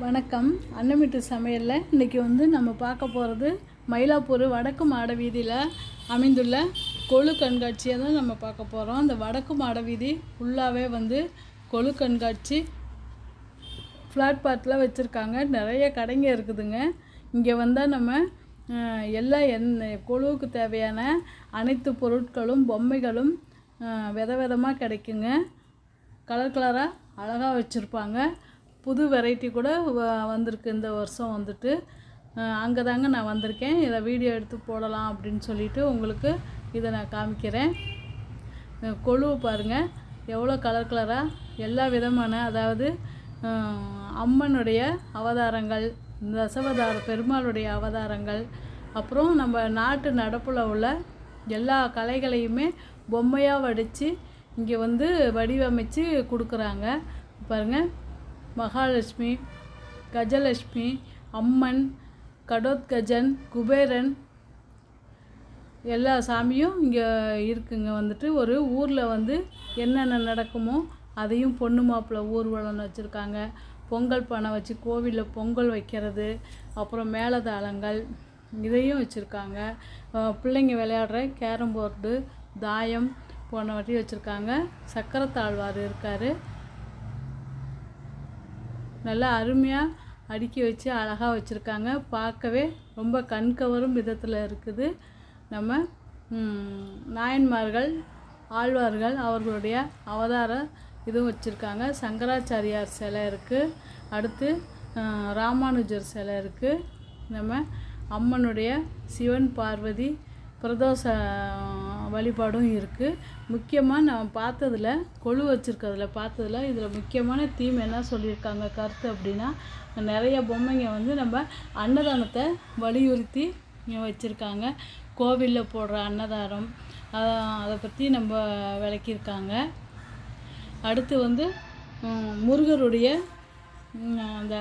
வணக்கம். அன்னமிட்டு சமையலில் இன்றைக்கி வந்து நம்ம பார்க்க போகிறது மயிலாப்பூர் வடக்கு மாட வீதியில் அமைந்துள்ள கொழு கண்காட்சியை தான் நம்ம பார்க்க போகிறோம் அந்த வடக்கு மாட வீதி ஃபுல்லாகவே வந்து கொழு கண்காட்சி ஃப்ளாட் பார்ட்டில் வச்சுருக்காங்க. நிறைய கடைங்க இருக்குதுங்க. இங்கே வந்தால் நம்ம எல்லா என் கொழுவுக்கு தேவையான அனைத்து பொருட்களும் பொம்மைகளும் வித விதமாக கிடைக்குங்க. கலர் கலராக அழகாக வச்சுருப்பாங்க. புது வெரைட்டி கூட வ- வந்திருக்கு. இந்த வருஷம் வந்துட்டு அங்கே தாங்க நான் வந்திருக்கேன். இதை வீடியோ எடுத்து போடலாம் அப்படின்னு சொல்லிட்டு உங்களுக்கு இதை நான் காமிக்கிறேன். அஹ் கொழுவு பாருங்கள் எவ்வளோ கலர் கலராக எல்லா விதமான அதாவது அம்மனுடைய அவதாரங்கள் தசவதார பெருமாளுடைய அவதாரங்கள் அப்புறம் நம்ம நாட்டு நடப்பில் உள்ள எல்லா கலைகளையுமே பொம்மையாக வடித்து இங்கே வந்து வடிவமைச்சு கொடுக்குறாங்க. பாருங்கள் மகாலட்சுமி கஜலட்சுமி அம்மன் கடோத்கஜன் குபேரன் எல்லா சாமியும் இங்கே இருக்குங்க. வந்துட்டு ஒரு ஊரில் வந்து என்னென்ன நடக்குமோ அதையும் பொண்ணு மாப்பிள்ளை ஊர்வலம் வச்சுருக்காங்க. பொங்கல் பானை வச்சு கோவிலில் பொங்கல் வைக்கிறது அப்புறம் மேளதாளங்கள் இதையும் வச்சுருக்காங்க. பிள்ளைங்க விளையாடுற கேரம் போர்டு தாயம் போனவற்றையும் வச்சுருக்காங்க. சக்கரத்தாழ்வார் இருக்கார். நல்லா அருமையாக அடுக்கி வச்சு அழகாக வச்சுருக்காங்க. பார்க்கவே ரொம்ப கண்கவரும் விதத்தில் இருக்குது. நம்ம நாயன்மார்கள் ஆழ்வார்கள் அவர்களுடைய அவதார இதுவும் வச்சுருக்காங்க. சங்கராச்சாரியார் சிலை இருக்குது அடுத்து ராமானுஜர் சிலை இருக்குது நம்ம அம்மனுடைய சிவன் பார்வதி பிரதோஷ வழிபாடும் இருக்குது முக்கியமாக நான் பார்த்ததுல கொழு வச்சுருக்கிறதுல பார்த்ததுல இதில் முக்கியமான தீம் என்ன சொல்லியிருக்காங்க கருத்து அப்படின்னா நிறைய பொம்மைங்க வந்து நம்ம அன்னதானத்தை வலியுறுத்தி வச்சுருக்காங்க. கோவிலில் போடுற அன்னதானம் அதை பற்றி நம்ம விளக்கியிருக்காங்க. அடுத்து வந்து முருகருடைய அந்த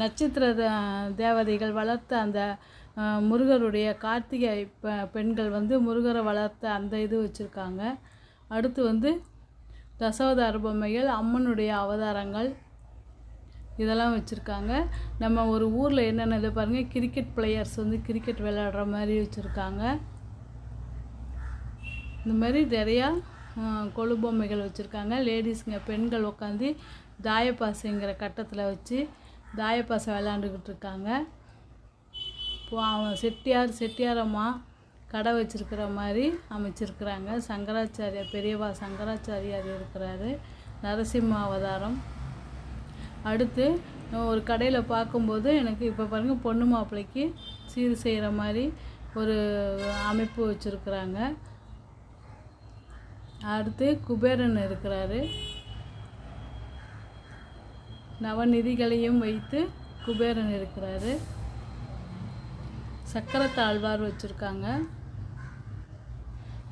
நட்சத்திர தேவதைகள் வளர்த்த அந்த முருகருடைய கார்த்திகை பெ பெண்கள் வந்து முருகரை வளர்த்த அந்த இது வச்சுருக்காங்க. அடுத்து வந்து தசவதார பொம்மைகள் அம்மனுடைய அவதாரங்கள் இதெல்லாம் வச்சுருக்காங்க. நம்ம ஒரு ஊரில் என்னென்ன இது பாருங்கள் கிரிக்கெட் பிளேயர்ஸ் வந்து கிரிக்கெட் விளையாடுற மாதிரி வச்சுருக்காங்க. இந்த மாதிரி நிறையா கொழு பொம்மைகள் வச்சுருக்காங்க. லேடிஸுங்க பெண்கள் உட்காந்து தாயப்பாசைங்கிற கட்டத்தில் வச்சு தாயப்பாசை விளையாண்டுக்கிட்டு இருக்காங்க. அவன் செட்டியார் செட்டியாரம்மா கடை வச்சிருக்கிற மாதிரி அமைச்சிருக்கிறாங்க. சங்கராச்சாரியார் பெரியவா சங்கராச்சாரியார் இருக்கிறாரு. நரசிம்ம அவதாரம். அடுத்து ஒரு கடையில் பார்க்கும்போது எனக்கு இப்போ பாருங்கள் பொண்ணு மாப்பிள்ளைக்கு சீர் செய்கிற மாதிரி ஒரு அமைப்பு வச்சுருக்குறாங்க. அடுத்து குபேரன் இருக்கிறாரு. நவநிதிகளையும் வைத்து குபேரன் இருக்கிறாரு. சக்கரை தாழ்வார் வச்சுருக்காங்க.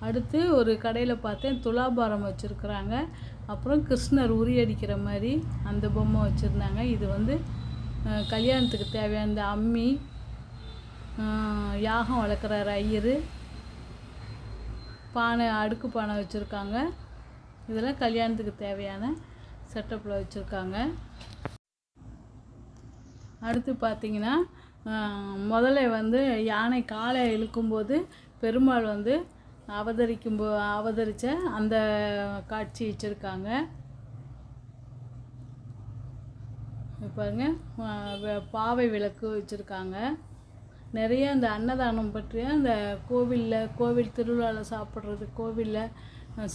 அடுத்து ஒரு கடையில் பார்த்தேன் துலாபாரம் வச்சுருக்குறாங்க. அப்புறம் கிருஷ்ணர் உரியடிக்கிற மாதிரி அந்த பொம்மை வச்சுருந்தாங்க. இது வந்து கல்யாணத்துக்கு தேவையான இந்த அம்மி யாகம் வளர்க்குறாரு ஐயர். பானை அடுக்கு பானை வச்சுருக்காங்க. இதெல்லாம் கல்யாணத்துக்கு தேவையான செட்டப்பில் வச்சுருக்காங்க. அடுத்து பார்த்தீங்கன்னா முதல்ல வந்து யானை காலை இழுக்கும்போது பெருமாள் வந்து அவதரிக்கும் போ அவதரித்த அந்த காட்சி வச்சுருக்காங்க. பாருங்க பாவை விளக்கு வச்சுருக்காங்க. நிறைய அந்த அன்னதானம் பற்றிய அந்த கோவிலில் கோவில் திருவிழாவில் சாப்பிட்றது கோவிலில்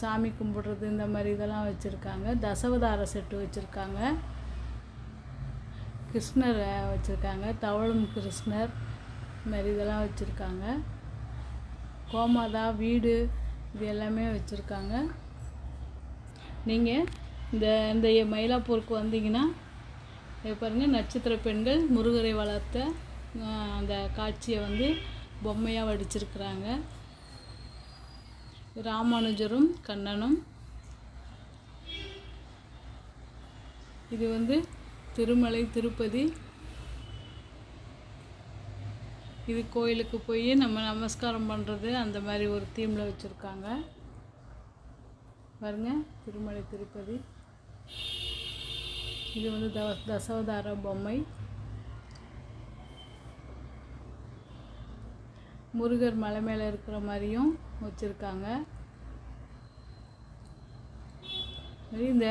சாமி கும்பிட்றது இந்த மாதிரி இதெல்லாம் வச்சுருக்காங்க. தசவதார செட்டு வச்சுருக்காங்க. கிருஷ்ணர் வச்சுருக்காங்க. தவழும் கிருஷ்ணர் இந்த மாதிரி இதெல்லாம் வச்சுருக்காங்க. கோமாதா வீடு இது எல்லாமே வச்சுருக்காங்க. நீங்கள் இந்த இந்த மயிலாப்பூருக்கு வந்தீங்கன்னா பாருங்கள் நட்சத்திர பெண்கள் முருகரை வளர்த்த அந்த காட்சியை வந்து பொம்மையாக வடிச்சிருக்கிறாங்க. ராமானுஜரும் கண்ணனும். இது வந்து திருமலை திருப்பதி. இது கோயிலுக்கு போய் நம்ம நமஸ்காரம் பண்ணுறது அந்த மாதிரி ஒரு தீமில் வச்சுருக்காங்க. பாருங்க திருமலை திருப்பதி. இது வந்து தவ தசவதார பொம்மை. முருகர் மலை மேலே இருக்கிற மாதிரியும் வச்சுருக்காங்க. இந்த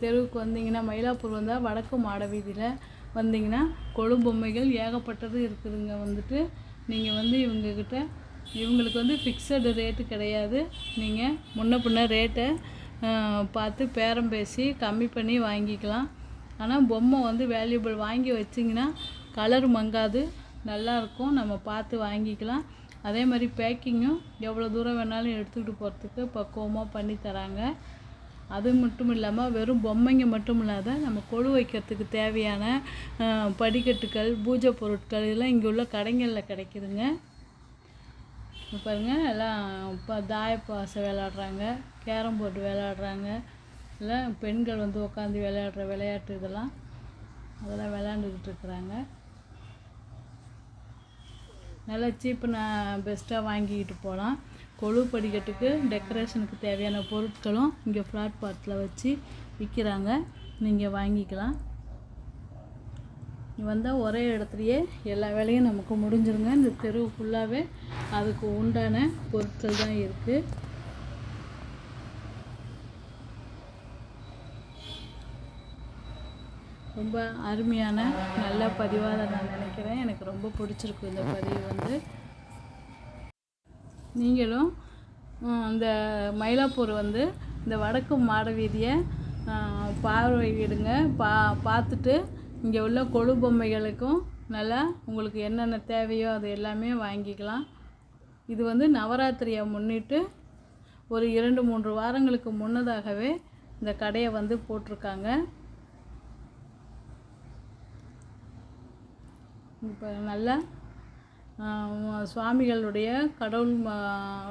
தெருவுக்கு வந்தீங்கன்னா மயிலாப்பூர் வந்தால் வடக்கு மாட வீதியில் வந்தீங்கன்னா கொழு பொம்மைகள் ஏகப்பட்டது இருக்குதுங்க வந்துட்டு. நீங்கள் வந்து இவங்கக்கிட்ட இவங்களுக்கு வந்து ஃபிக்ஸடு ரேட்டு கிடையாது. நீங்கள் முன்ன பின்ன ரேட்டை பார்த்து பேரம் பேசி கம்மி பண்ணி வாங்கிக்கலாம். ஆனால் பொம்மை வந்து வேல்யூபிள் வாங்கி வச்சிங்கன்னா கலர் மங்காது. நல்லாயிருக்கும் நம்ம பார்த்து வாங்கிக்கலாம். அதே மாதிரி பேக்கிங்கும் எவ்வளோ தூரம் வேணாலும் எடுத்துக்கிட்டு போகிறதுக்கு பக்குவமாக பண்ணி தராங்க. அது மட்டும் இல்லாமல் வெறும் பொம்மைங்க மட்டும் இல்லாத நம்ம கொழு வைக்கிறதுக்கு தேவையான படிக்கட்டுகள் பூஜை பொருட்கள் இதெல்லாம் இங்கே உள்ள கடைகளில் கிடைக்குதுங்க. பாருங்கள் பாருங்க எல்லாம் இப்போ தாயப்பாசை விளையாடுறாங்க கேரம் போர்டு விளையாடுறாங்க. இல்லை பெண்கள் வந்து உட்காந்து விளையாடுற விளையாட்டு இதெல்லாம். அதெல்லாம் விளையாண்டுக்கிட்டு இருக்கிறாங்க. நல்லா சீப்பு நான் பெஸ்ட்டாக வாங்கிக்கிட்டு போகலாம். கொழு படிக்கட்டுக்கு டெக்கரேஷனுக்கு தேவையான பொருட்களும் இங்கே ஃப்ளாட் பாட்டில் வச்சு விற்கிறாங்க நீங்கள் வாங்கிக்கலாம். வந்தால் ஒரே இடத்துலையே எல்லா வேலையும் நமக்கு முடிஞ்சிருங்க. இந்த தெரு ஃபுல்லாகவே அதுக்கு உண்டான பொருட்கள் தான் இருக்குது ரொம்ப அருமையான நல்ல பதிவாக நான் நினைக்கிறேன். எனக்கு ரொம்ப பிடிச்சிருக்கு இந்த பதிவு வந்து. நீங்களும் இந்த மயிலாப்பூர் வந்து இந்த வடக்கு மாட வீதியை பார்வையிடுங்க. பா பார்த்துட்டு இங்கே உள்ள கொழு பொம்மைகளுக்கும் நல்லா உங்களுக்கு என்னென்ன தேவையோ அது எல்லாமே வாங்கிக்கலாம். இது வந்து நவராத்திரியை முன்னிட்டு ஒரு இரண்டு மூன்று வாரங்களுக்கு முன்னதாகவே இந்த கடையை வந்து போட்டிருக்காங்க. இப்போ நல்லா சுவாமிகளுடைய கடவுள்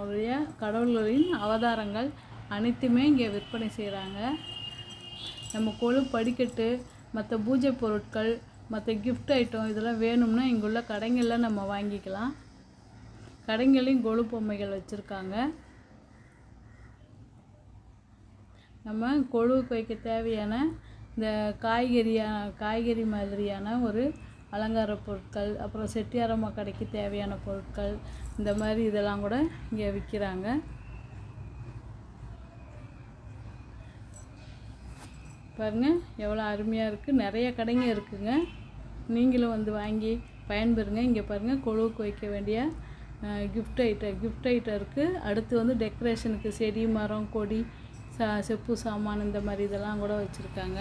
உடைய கடவுள்களின் அவதாரங்கள் அனைத்துமே இங்கே விற்பனை செய்கிறாங்க நம்ம கொழு படிக்கட்டு மற்ற பூஜை பொருட்கள் மற்ற கிஃப்ட் ஐட்டம் இதெல்லாம் வேணும்னா இங்குள்ள கடைங்களில் நம்ம வாங்கிக்கலாம். கடைங்களையும் கொழு பொம்மைகள் வச்சுருக்காங்க. நம்ம கொழுவுக்கு வைக்க தேவையான இந்த காய்கறியான காய்கறி மாதிரியான ஒரு அலங்கார பொருட்கள் அப்புறம் செட்டியாரம்மா கடைக்கு தேவையான பொருட்கள் இந்த மாதிரி இதெல்லாம் கூட இங்கே விற்கிறாங்க பாருங்கள் எவ்வளோ அருமையாக இருக்குது நிறைய கடைங்க இருக்குங்க. நீங்களும் வந்து வாங்கி பயன்பெறுங்க. இங்கே பாருங்கள் கொழுவுக்கு வைக்க வேண்டிய கிஃப்ட் ஐட்டம் கிஃப்ட் ஐட்டம் இருக்குது அடுத்து வந்து டெக்கரேஷனுக்கு செடி மரம் கொடி சா செப்பு சாமான் இந்த மாதிரி இதெல்லாம் கூட வச்சுருக்காங்க.